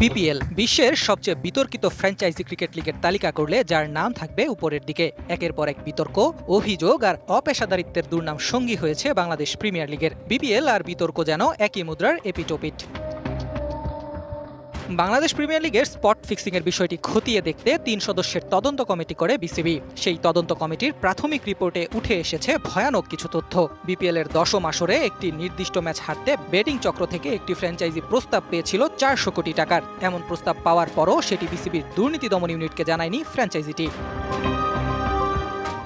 BPL বিশ্বের সবচেয়ে বিতর্কিত ফ্র্যাঞ্চাইজি ক্রিকেট লিগের তালিকা করলে যার নাম থাকবে উপরের দিকে। একের পর এক বিতর্ক, অভিযোগ আর অপেশাদারিত্বের দুর্নাম সঙ্গী হয়েছে বাংলাদেশ প্রিমিয়ার লিগের। বিপিএল আর বিতর্ক যেন একই মুদ্রার এপিটোপিট। বাংলাদেশ প্রিমিয়ার লিগের স্পট ফিক্সিংয়ের বিষয়টি খতিয়ে দেখতে তিন সদস্যের তদন্ত কমিটি করে বিসিবি। সেই তদন্ত কমিটির প্রাথমিক রিপোর্টে উঠে এসেছে ভয়ানক কিছু তথ্য। বিপিএল এর দশম আসরে একটি নির্দিষ্ট ম্যাচ হারতে বেটিং চক্র থেকে একটি ফ্র্যাঞ্চাইজি প্রস্তাব পেয়েছিল চারশো কোটি টাকার। এমন প্রস্তাব পাওয়ার পরও সেটি বিসিবির দুর্নীতি দমন ইউনিটকে জানায়নি ফ্র্যাঞ্চাইজিটি।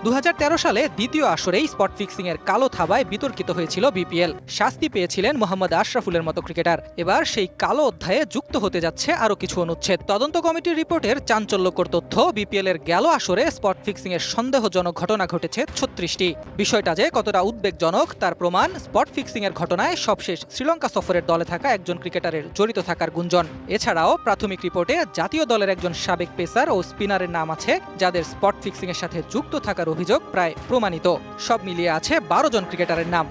দু হাজার তেরো সালে দ্বিতীয় আসরেই স্পট ফিক্সিং এর কালো থাবায় বিতর্কিত হয়েছিল বিপিএল। শাস্তি পেয়েছিলেন মোহাম্মদ আশরাফুলের মতো ক্রিকেটার। এবার সেই কালো অধ্যায়ে যুক্ত হতে যাচ্ছে আরও কিছু অনুচ্ছেদ। তদন্ত কমিটির রিপোর্টের চাঞ্চল্যকর তথ্য বিপিএল এর গেল আসরে স্পট ফিক্সিং এর সন্দেহজনক ঘটনা ঘটেছে ছত্রিশটি। বিষয়টা যে কতটা উদ্বেগজনক, তার প্রমাণ স্পট ফিক্সিং এর ঘটনায় সবশেষ শ্রীলঙ্কা সফরের দলে থাকা একজন ক্রিকেটারের জড়িত থাকার গুঞ্জন। এছাড়াও প্রাথমিক রিপোর্টে জাতীয় দলের একজন সাবেক পেসার ও স্পিনারের নাম আছে, যাদের স্পট ফিক্সিং এর সাথে যুক্ত থাকার অভিযোগ প্রায় প্রমাণিত। সব মিলিয়ে আছে বারো জন ক্রিকেটারের নাম।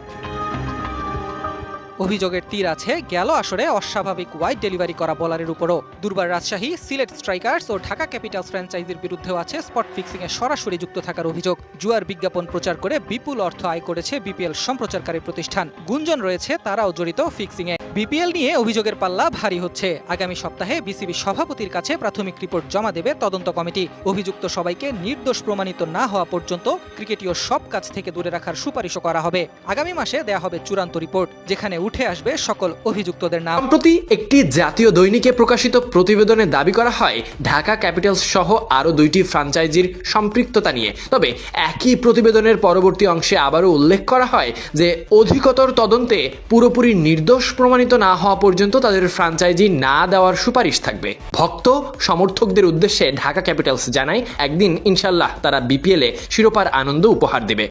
অভিযোগের তীর আছে, গেল আসরে অস্বাভাবিক ওয়াইড ডেলিভারি করা বলারের উপরও। দুর্বার রাজশাহী, সিলেট স্ট্রাইকার্স ও ঢাকা ক্যাপিটালস ফ্র্যাঞ্চাইজির বিরুদ্ধেও আছে স্পট ফিক্সিং এ সরাসরি যুক্ত থাকার অভিযোগ। জুয়ার বিজ্ঞাপন প্রচার করে বিপুল অর্থ আয় করেছে বিপিএল সম্প্রচারকারী প্রতিষ্ঠান। গুঞ্জন রয়েছে তারাও জড়িত ফিক্সিং এ বিপিএল নিয়ে অভিযোগের পাল্লা ভারী হচ্ছে। আগামী সপ্তাহে বিসিবি সভাপতির কাছে প্রাথমিক রিপোর্ট জমা দেবে তদন্ত কমিটি। অভিযুক্ত সবাইকে নির্দোষ প্রমাণিত না হওয়া পর্যন্ত ক্রিকেটীয় সব কাজ থেকে দূরে রাখার সুপারিশও করা হবে। আগামী মাসে দেয়া হবে চূড়ান্ত রিপোর্ট, যেখানে উঠে আসবে সকল অভিযুক্তদের নাম। সম্প্রতি একটি জাতীয় দৈনিকে প্রকাশিত প্রতিবেদনে দাবি করা হয়, ঢাকা ক্যাপিটালস সহ আরও দুইটি ফ্রাঞ্চাইজির সম্পৃক্ততা নিয়ে। তবে একই প্রতিবেদনের পরবর্তী অংশে আবারও উল্লেখ করা হয় যে, অধিকতর তদন্তে পুরোপুরি নির্দোষ প্রমাণিত না হওয়া পর্যন্ত তাদের ফ্রাঞ্চাইজি না দেওয়ার সুপারিশ থাকবে। ভক্ত সমর্থকদের উদ্দেশ্যে ঢাকা ক্যাপিটালস জানায়, একদিন ইনশাল্লাহ তারা বিপিএলে শিরোপার আনন্দ উপহার দেবে।